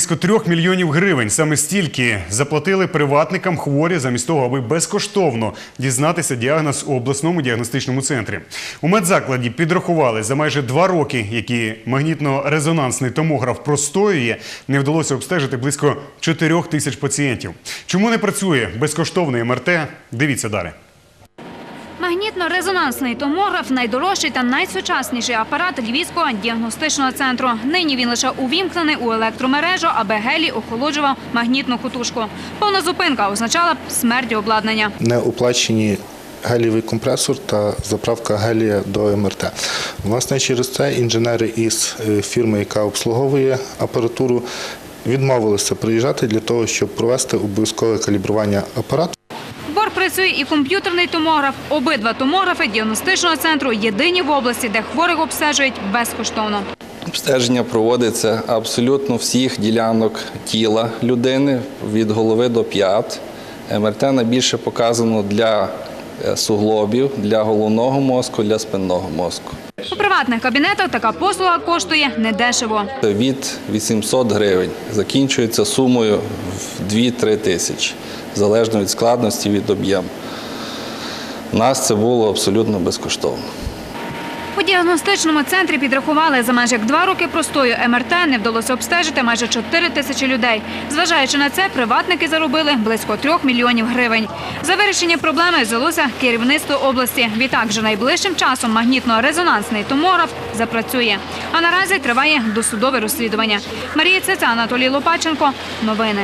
близько трьох мільйонів гривень. Саме стільки заплатили приватникам хворі замість того, аби безкоштовно дізнатися діагноз у обласному діагностичному центрі. У медзакладі підрахували за майже два роки, які магнітно-резонансний томограф простоює, не вдалося обстежити близько 4 тисяч пацієнтів. Чому не працює безкоштовний МРТ? Дивіться далі. Магнітно-резонансний томограф – найдорожчий та найсучасніший апарат Львівського діагностичного центру. Нині він лише увімкнений у електромережу, аби гелій охолоджував магнітну кутушку. Повна зупинка означала б смерть обладнання. не оплачені гелієвий компресор та заправка гелія до МРТ. Власне, через це інженери із е, фірми, яка обслуговує апаратуру, відмовилися приїжджати для того, щоб провести обов'язкове калібрування апарату. Працює і комп'ютерний томограф. Обидва томографи діагностичного центру єдині в області, де хворих обстежують безкоштовно. Обстеження проводиться абсолютно всіх ділянок тіла людини від голови до п'ят. МРТ найбільше показано для е, суглобів, для головного мозку, для спинного мозку. У приватних кабінетах така послуга коштує недешево. Від 800 гривень закінчується сумою в 2-3 тисячі, залежно від складності, від об'єму. У нас це було абсолютно безкоштовно. У діагностичному центрі підрахували за майже як два роки простою МРТ не вдалося обстежити майже 4 тисячі людей. Зважаючи на це, приватники заробили близько трьох мільйонів гривень. За вирішення проблеми взялося керівництво області. Відтак вже найближчим часом магнітно-резонансний томограф запрацює. А наразі триває досудове розслідування. Марія Цеца, Анатолій Лопаченко. Новини.